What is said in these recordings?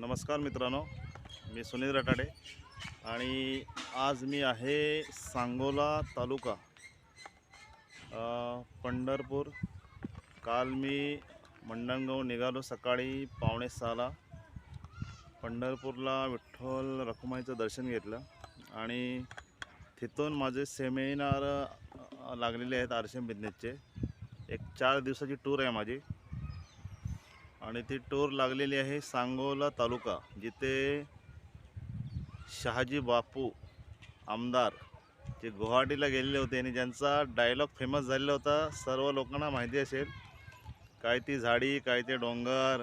नमस्कार मित्रांनो मी सुनील रटाडे आणि आज मी आहे सांगोला तालुका पंढरपूर. काल मी मंडणगाव निघालो सकाळी पावणे सहाला. पंढरपूरला विठ्ठल रखुमाईचं दर्शन घेतलं आणि तिथून माझे सेमिनार लागलेले आहेत आरशेम बिझनेसचे. एक चार दिवसाची टूर आहे माझी. आणि ती टूर लागलेली आहे सांगोला तालुका जिथे शहाजी बापू आमदार जे गुवाहाटीला गेलेले होते आणि ज्यांचा डायलॉग फेमस झालेला होता सर्व लोकांना माहिती असेल. काय ती झाडी काय ते डोंगर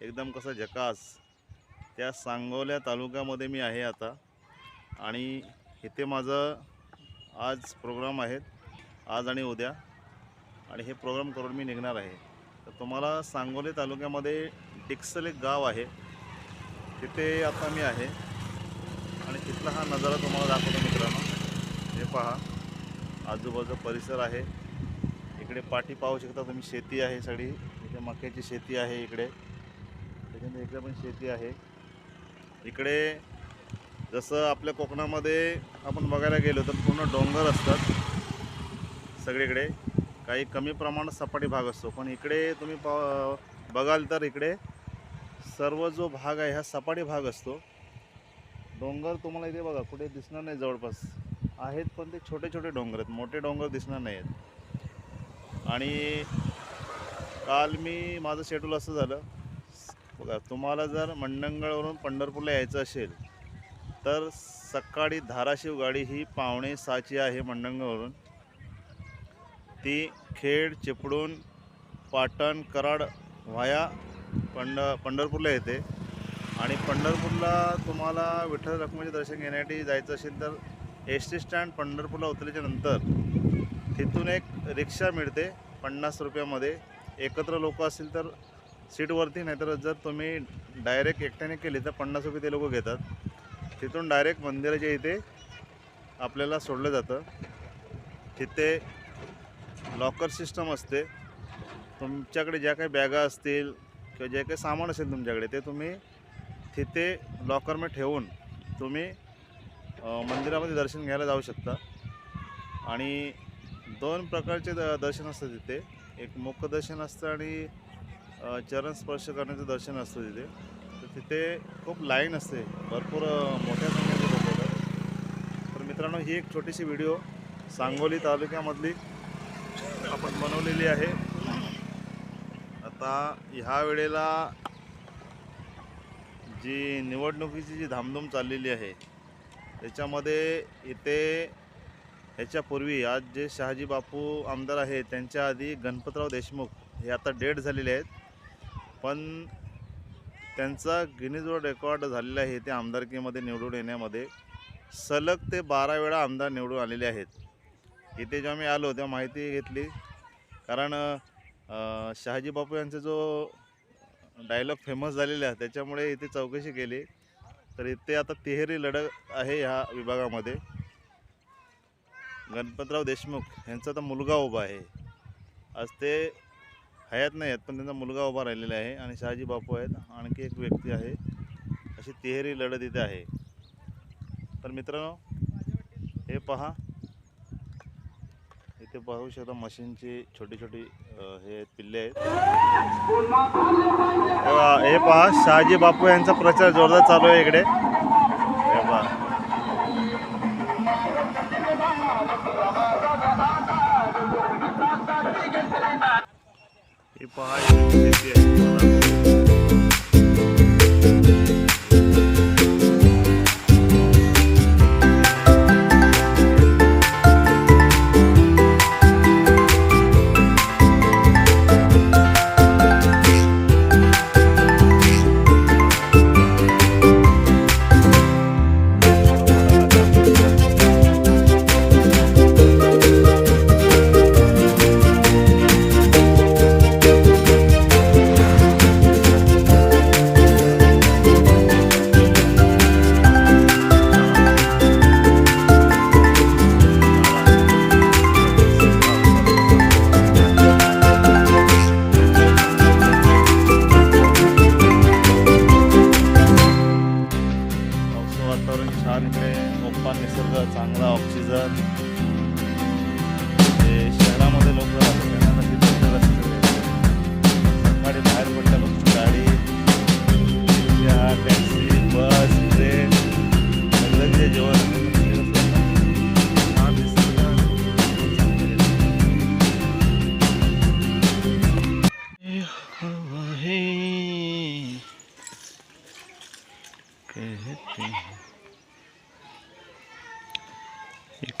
एकदम कसं झकास. त्या सांगोल्या तालुक्यामध्ये मी आहे आता. आणि इथे माझं आज प्रोग्राम आहेत. आज आणि उद्या. आणि हे प्रोग्राम करून मी निघणार आहे. तर तुम्हाला सांगोली तालुक्यामध्ये डिक्सल एक गाव आहे. तिथे आता मी आहे. आणि तिथला हा नजारा तुम्हाला दाखवतो मित्रांनो. हे पहा. आजूबाजू परिसर आहे. इकडे पाठी पाहू शकता तुम्ही शेती आहे सगळी. इथे मक्याची शेती आहे इकडे. त्याच्यानंतर इकडे पण शेती आहे. इकडे जसं आपल्या कोकणामध्ये आपण बघायला गेलो तर पूर्ण डोंगर असतात सगळीकडे. काही कमी प्रमाणात सपाटी भाग असतो. पण इकडे तुम्ही पा बघाल तर इकडे सर्व जो भाग आहे हा सपाटी भाग असतो. डोंगर तुम्हाला इथे बघा कुठे दिसणार नाही जवळपास. आहेत पण ते छोटे छोटे डोंगर आहेत. मोठे डोंगर दिसणार नाही आहेत. आणि काल मी माझं शेड्यूल असं झालं. बघा तुम्हाला जर मंडंगळवरून पंढरपूरला यायचं असेल तर सकाळी धाराशिव गाडी ही पावणे सहाची आहे मंडंगळवरून ती खेड चिपळूण पाटण कराड व्हाया पंढ पंढरपूरला येते. आणि पंढरपूरला तुम्हाला विठ्ठल रखुमाचे दर्शन घेण्यासाठी जायचं असेल तर एस टी स्टँड पंढरपूरला उतरल्याच्या नंतर तिथून एक रिक्षा मिळते पन्नास रुपयामध्ये. एकत्र लोक असतील तर सीटवरती नाहीतर जर तुम्ही डायरेक्ट एकट्याने केली तर पन्नास रुपये ते लोक घेतात. तिथून डायरेक्ट मंदिराच्या इथे आपल्याला सोडलं जातं. तिथे लॉकर सिस्टम असते. तुमच्याकडे ज्या काही बॅगा असतील किंवा जे काही सामान असेल तुमच्याकडे ते तुम्ही तिथे लॉकरमध्ये ठेवून तुम्ही मंदिरामध्ये दर्शन घ्यायला जाऊ शकता. आणि दोन प्रकारचे द दर्शन असतं तिथे. एक मुखदर्शन असतं आणि चरण स्पर्श करण्याचं दर्शन असतं तिथे. तर तिथे खूप लाईन असते. भरपूर मोठ्या संख्येने लोक येतात. तर मित्रांनो ही एक छोटीशी व्हिडिओ सांगोली तालुक्यामधली आपण बनवलेली आहे. आता ह्या वेळेला जी निवडणुकीची जी धामधूम चाललेली आहे त्याच्यामध्ये इथे ह्याच्यापूर्वी आज जे शहाजी बापू आमदार आहेत त्यांच्या आधी गणपतराव देशमुख हे आता डेट झालेले आहेत. पण त्यांचा गिनीजवर रेकॉर्ड झालेला आहे ते आमदारकीमध्ये निवडून येण्यामध्ये. सलग ते बारा वेळा आमदार निवडून आलेले आहेत. इथे जेव्हा मी आलो तेव्हा माहिती घेतली. कारण शहाजी बापू यांचा जो डायलॉग फेमस झालेला आहे त्याच्यामुळे इथे चौकशी केली. तर इथे आता तिहेरी लढत आहे ह्या विभागामध्ये. गणपतराव देशमुख यांचा तर मुलगा उभा आहे. आज ते हयात नाही आहेत पण त्यांचा मुलगा उभा राहिलेला आहे आणि शहाजी बापू आहेत. आणखी एक व्यक्ती आहे. अशी तिहेरी लढत इथे आहे. तर मित्रांनो हे पहा. इथे पाहू शकता मशीनची छोटी छोटी हे पिल्ले आहेत. हे पहा- शहाजी बापू यांचा प्रचार जोरदार चालू आहे इकडे. हे पहा. हे पहा शेती आहे?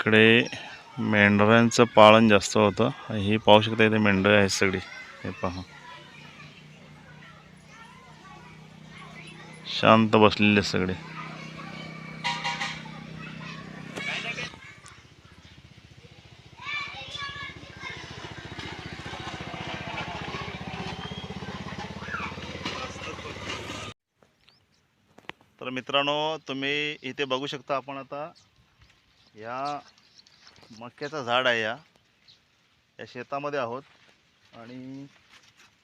इकडे मेंढरांचं पालन जास्त होतं. ही पाहू शकता इथे मेंढरं आहेत सगळी. हे पहा. शांत बसलेले सगळे. तर मित्रांनो तुम्ही इथे बघू शकता आपण आता या मक्याचं झाड आहे या. या शेतामध्ये आहोत. आणि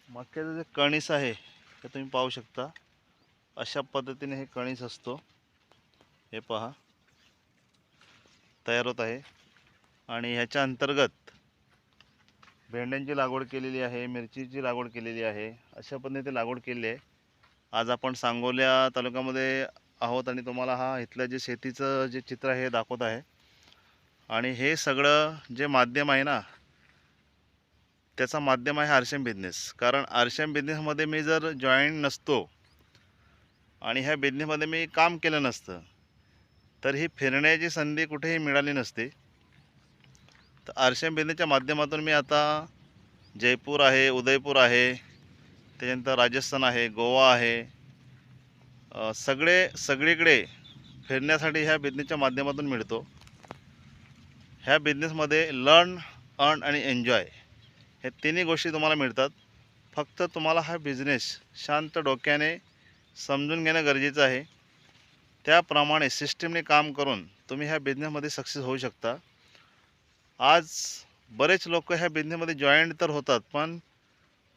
मक्याचं जे कणीस आहे ते तुम्ही पाहू शकता. अशा पद्धतीने हे कणीस असतो. हे पहा. तयार होत आहे. आणि ह्याच्या अंतर्गत भेंड्यांची लागवड केलेली आहे मिरचीची लागवड केलेली आहे. अशा पद्धतीने लागवड केलेली आहे. आज आपण सांगोल्या तालुक्यामध्ये आहोत आणि तुम्हाला हा इथलं जे शेतीचं जे चित्र आहे हे दाखवत आहे. आणि हे सगळं जे माध्यम आहे ना त्याचा माध्यम आहे आरशेम बिझनेस कारण आरशेम बिझनेसमध्ये मी जर जॉईन नसतो आणि ह्या बिझनेसमध्ये मी काम केलं नसतं तर ही फिरण्याची संधी कुठेही मिळाली नसती. तर आरशेम बिझनेसच्या माध्यमातून मी आता जयपूर आहे उदयपूर आहे त्याच्यानंतर राजस्थान आहे गोवा आहे सगळे सगळीकडे फिरण्यासाठी ह्या बिझनेसच्या माध्यमातून मिळतो. ह्या बिझनेसमध्ये लर्न अर्न आणि एन्जॉय हे तिन्ही गोष्टी तुम्हाला मिळतात. फक्त तुम्हाला हा बिझनेस शांत डोक्याने समजून घेणं गरजेचं आहे. त्याप्रमाणे सिस्टीमने काम करून तुम्ही ह्या बिझनेसमध्ये सक्सेस होऊ शकता. आज बरेच लोक ह्या बिझनेसमध्ये जॉईंट तर होतात पण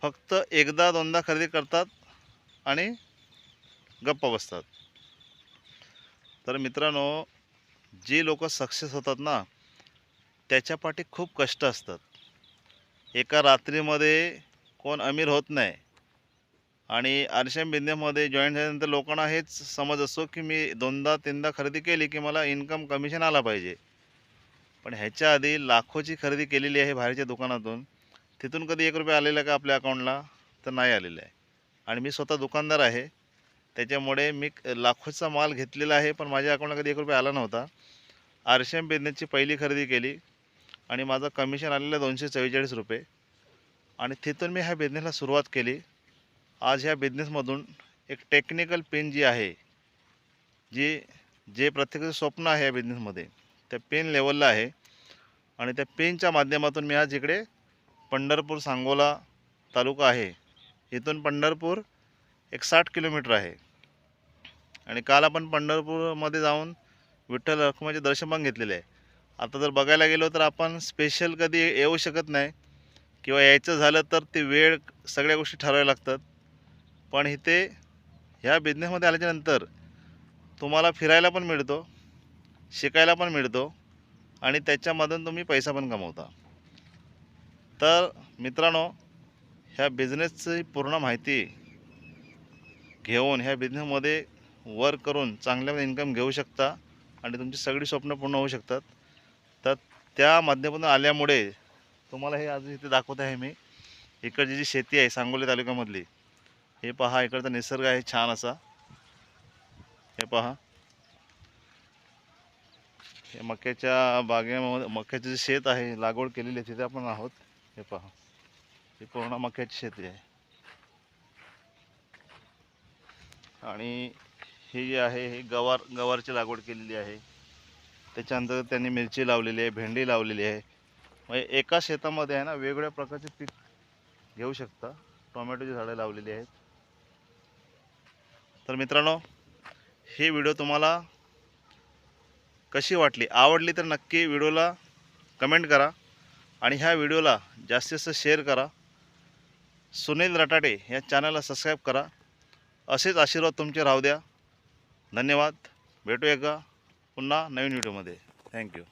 फक्त एकदा दोनदा खरेदी करतात आणि गप्प बसतात. तर मित्रांनो जी लोक सक्सेस होतात ना त्याच्या पाठी खूप कष्ट असतात. एका रात्रीमध्ये कोण अमीर होत नाही. आणि आरशेम बिझनेसमध्ये जॉईन झाल्यानंतर लोकांना हेच समज असतो की मी दोनदा तीनदा खरेदी केली की मला इन्कम कमिशन आला पाहिजे. पण ह्याच्या आधी लाखोची खरेदी केलेली आहे बाहेरच्या दुकानातून. तिथून कधी एक रुपया आलेला का आपल्या अकाउंटला तर नाही आलेलं आहे. आणि मी स्वतः दुकानदार आहे. त्याच्यामुळे मी लाखोचा माल घेतलेला आहे पण माझ्या अकाउंटला कधी एक रुपया आला नव्हता. आरशेम बिझनेसची पहिली खरेदी केली. आणि माझं कमिशन आलेलं दोनशे चव्वेचाळीस रुपये. आणि तिथून मी ह्या बिझनेसला सुरुवात केली. आज ह्या बिझनेसमधून एक टेक्निकल पेन जी आहे जी जे प्रत्येकाचं स्वप्न आहे या बिझनेसमध्ये त्या पेन लेवलला आहे. आणि त्या पेनच्या माध्यमातून मी आज इकडे पंढरपूर सांगोला तालुका आहे. इथून पंढरपूर एक साठ किलोमीटर आहे. आणि काल आपण पंढरपूरमध्ये जाऊन विठ्ठल रखमाचे दर्शन पण घेतलेले आहे. आता जर बघायला गेलो तर आपण स्पेशल कधी येऊ शकत नाही. किंवा यायचं झालं तर ते वेळ सगळ्या गोष्टी ठरवाव्या लागतात. पण इथे ह्या बिझनेसमध्ये आल्याच्यानंतर तुम्हाला फिरायला पण मिळतो शिकायला पण मिळतो आणि त्याच्यामधून तुम्ही पैसा पण कमवता. तर मित्रांनो ह्या बिझनेसची पूर्ण माहिती घेऊन ह्या बिझनेसमध्ये वर्क करून चांगल्या इन्कम घेऊ शकता आणि तुमची सगळी स्वप्न पूर्ण होऊ शकतात. त्या माध्यमातून आल्यामुळे तुम्हाला हे आज इथे दाखवत आहे मी. इकडची जी शेती आहे सांगोली तालुक्यामधली हे पहा इकडचा निसर्ग आहे छान असा. हे पहा. हे मक्याच्या बागेमध्ये मक्याचं जे शेत आहे लागवड केलेली आहे तिथे आपण आहोत. हे पहा. ही पूर्ण मक्याची शेती आहे. आणि ही जी आहे हे गवार गवारची लागवड केलेली आहे. त्याच्यानंतर त्यांनी मिरची लावलेली आहे भेंडी लावलेली आहे. म्हणजे एका शेतामध्ये आहे ना वेगवेगळ्या प्रकारचे पीक घेऊ शकता. टोमॅटोची झाडं लावलेली आहेत. तर मित्रांनो ही व्हिडिओ तुम्हाला कशी वाटली? आवडली तर नक्की व्हिडिओला कमेंट करा आणि ह्या व्हिडिओला जास्तीत जास्त शेअर करा. सुनील रटाटे या चॅनलला सबस्क्राईब करा. असेच आशीर्वाद तुमचे राहू द्या. धन्यवाद. भेटूया का? पुन्हा नवीन व्हिडिओमध्ये. थँक्यू